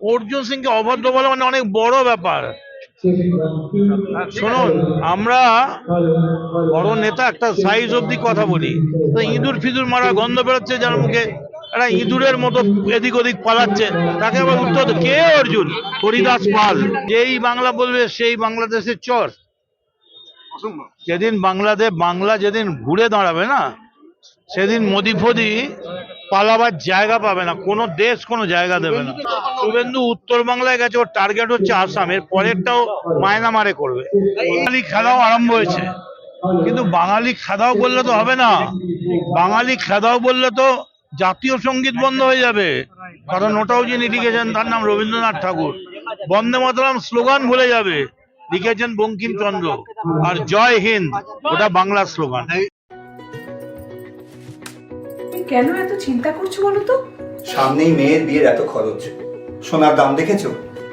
অর্জুন সিংকে অভদ্র বলা মানে অনেক বড় ব্যাপার। শুনুন, আমরা বড় নেতা, একটা সাইজ অব্দি কথা বলি। তো ইঁদুর ফিদুর মারা গন্ধ বেরোচ্ছে যার মুখে একটা ইঁদুরের মতো এদিক ওদিক পালাচ্ছে। তাকে আবার উত্তর কে অর্জুন? হরিদাস পাল। যেই বাংলা বলবে, সেই বাংলাদেশের চর। যেদিন বাংলাদেশ বাংলা যেদিন ঘুরে দাঁড়াবে না, সেদিন মোদি ফদি পালাবার জায়গা পাবে না কোনো দেশ কোনো জায়গা দেবে না। শুভেন্দু উত্তর বাংলায় গেছে ওর টার্গেট হচ্ছে আসাম এর পরেরটাও মায়নামারে করবে। বাঙালি খেলাও আরম্ভ হয়েছে কিন্তু বাঙালি খেদাও বললে তো হবে না। বাঙালি খেদাও বললে তো জাতীয় সংগীত বন্ধ হয়ে যাবে। কারণ ওটাও যিনি লিখেছেন তার নাম রবীন্দ্রনাথ ঠাকুর। বন্দে মাতরম স্লোগান ভুলে যাবে লিখেছেন বঙ্কিমচন্দ্র। আর জয় হিন্দ ওটা বাংলা স্লোগান। কেন এত চিন্তা করছ বলো তো? সামনেই মেয়ের বিয়ের এত খরচ। সোনার দাম দেখেছ?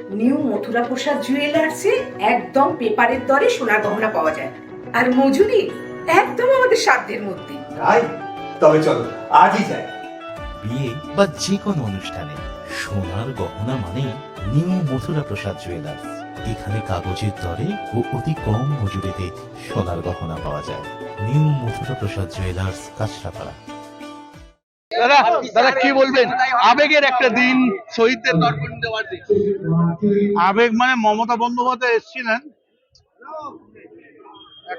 নিউ মথুরা প্রসাদ জুয়েলার্সে একদম পেপারের দরে সোনার গহনা পাওয়া যায়। আর মজুরি একদম আমাদের সাধ্যের মধ্যে। তাই? তবে চলো আজই যাই। বিয়ে বা যে কোনো অনুষ্ঠানে সোনার গহনা মানে নিউ মথুরা প্রসাদ জুয়েলার্স। এখানে কাগজের দরে ও অতি কম মজুরিতে সোনার গহনা পাওয়া যায়। New Mathura Prasad jewellers Kanchrapara. দাদা দাদা, কি বলবেন? আবেগের একটা দিন, শহীদদের দেওয়ার দিন। আবেগ মানে মমতা বন্দ্যোপাধ্যায় এসেছিলেন।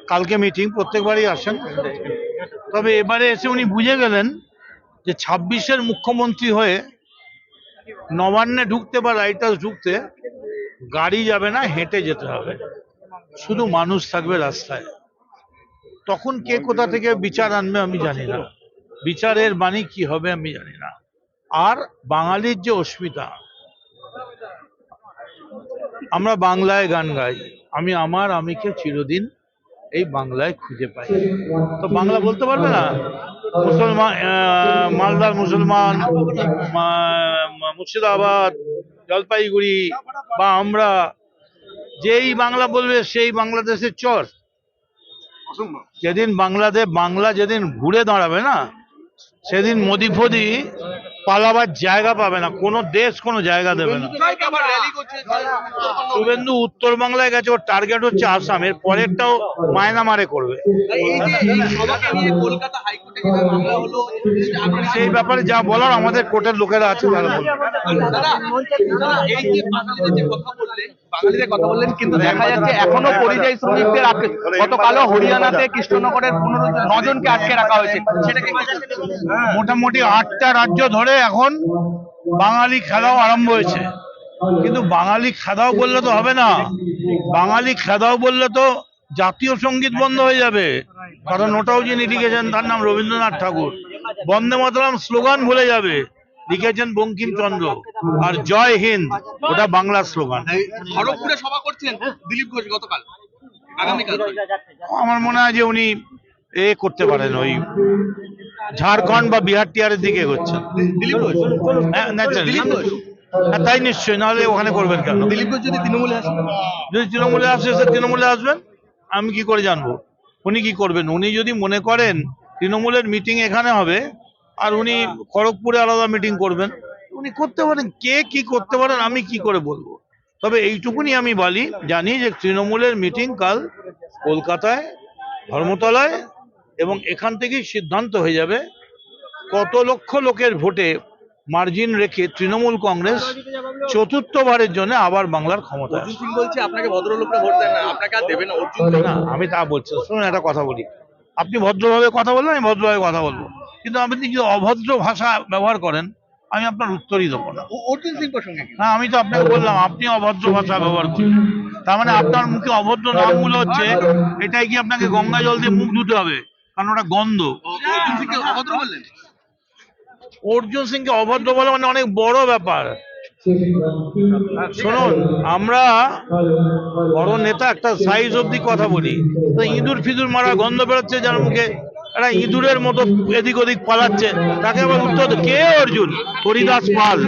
কালকে মিটিং প্রত্যেকবারই আসেন। তবে এবারে এসে উনি বুঝে গেলেন যে ছাব্বিশের মুখ্যমন্ত্রী হয়ে নবান্নে ঢুকতে বা হাউস ঢুকতে গাড়ি যাবে না, হেঁটে যেতে হবে। শুধু মানুষ থাকবে রাস্তায়। তখন কে কোথা থেকে বিচার আনবে আমি জানি না। বিচারের বাণী কি হবে আমি জানি না। আর বাঙালির যে অস্মিতা আমরা বাংলায় গান গাই আমি আমার আমিকে চিরদিন এই বাংলায় খুঁজে পাই। তো বাংলা বলতে পারবে না? মুসলমান মালদার মুসলমান মুর্শিদাবাদ জলপাইগুড়ি বা আমরা যেই বাংলা বলবে সেই বাংলাদেশের চর। যেদিন বাংলাদেশ বাংলা যেদিন ঘুরে দাঁড়াবে না words. সেদিন মোদি ফদি পালাবার জায়গা পাবে না, কোনো দেশ কোনো জায়গা দেবে না। শুভেন্দু উত্তর বাংলায় গেছে, ওর টার্গেট হচ্ছে আসাম, এর পরেরটাও মায়নামারে করবে। সেই ব্যাপারে যা বলার আমাদের কোর্টের লোকেরা আছে, তারা বলবে। কথা বললেন কিন্তু দেখা যাচ্ছে এখনও পরিযায়ী শ্রমিকদের গতকালও হরিয়ানাতে কৃষ্ণনগরের পনেরো নজনকে আটকে রাখা হয়েছে। সেটাকে মোটামুটি আটটা রাজ্য ধরে এখন বাঙালি খেলাও আরম্ভ হয়েছে। কিন্তু বাঙালি খেদাও বললে তো হবে না। বাঙালি খেদাও বললে তো জাতীয় সংগীত বন্ধ হয়ে যাবে। কারণ ওটাও যিনি লিখেছেন তার নাম রবীন্দ্রনাথ ঠাকুর। বন্দে মাতরম স্লোগান ভুলে যাবে লিখেছেন বঙ্কিমচন্দ্র। আর জয় হিন্দ ওটা বাংলা স্লোগান। খড়গপুরে সভা করছেন দিলীপ ঘোষ গতকাল আমার মনে হয় যে উনি এ করতে পারেন ওই ঝাড়খণ্ড বা বিহার টিয়ারের দিকে এগোচ্ছেন দিলীপ ঘোষ? হ্যাঁ। দিলীপ ঘোষ? হ্যাঁ, তাই নিশ্চয়ই নাহলে ওখানে করবেন কেন? দিলীপ ঘোষ যদি তৃণমূলে আসেন যদি তৃণমূলে আসে তৃণমূলে আসবেন আমি কি করে জানব? উনি কি করবেন? উনি যদি মনে করেন তৃণমূলের মিটিং এখানে হবে আর উনি খড়গপুরে আলাদা মিটিং করবেন উনি করতে পারেন কে কি করতে পারেন আমি কি করে বলব? তবে এইটুকুনি আমি বলি জানি যে তৃণমূলের মিটিং কাল কলকাতায় ধর্মতলায় এবং এখান থেকেই সিদ্ধান্ত হয়ে যাবে কত লক্ষ লোকের ভোটে মার্জিন রেখে তৃণমূল কংগ্রেস চতুর্থবারের জন্য আবার বাংলার ক্ষমতা অর্জুন সিং বলছে আপনাকে ভদ্রলোকরা ভোট দেন না আপনাকে আর দেবে না। না আমি তা বলছি। শুনুন একটা কথা বলি। আপনি ভদ্রভাবে কথা বললেন আমি ভদ্রভাবে কথা বলব। কিন্তু আপনি যদি অভদ্র ভাষা ব্যবহার করেন আমি আপনার উত্তরই দেবো না। অর্জুন সিং প্রসঙ্গে? না আমি তো আপনাকে বললাম আপনি অভদ্র ভাষা ব্যবহার করলেন তার মানে আপনার মুখে অভদ্র নামগুলো হচ্ছে এটাই কি আপনাকে গঙ্গা জল দিয়ে মুখ ধুতে হবে? কারণ ওটা গন্ধ। ও- অর্জুন সিংকে অভদ্র বললেন? অর্জুন সিংকে অভদ্র বলা মানে অনেক বড় ব্যাপার। শুনুন আমরা বড় নেতা একটা সাইজ অব্দি কথা বলি। তো ইঁদুর ফিদুর মারা গন্ধ বেরোচ্ছে যার মুখে একটা ইঁদুরের মতো এদিক ওদিক পালাচ্ছে। তাকে আবার উত্তর কে অর্জুন? হরিদাস পাল।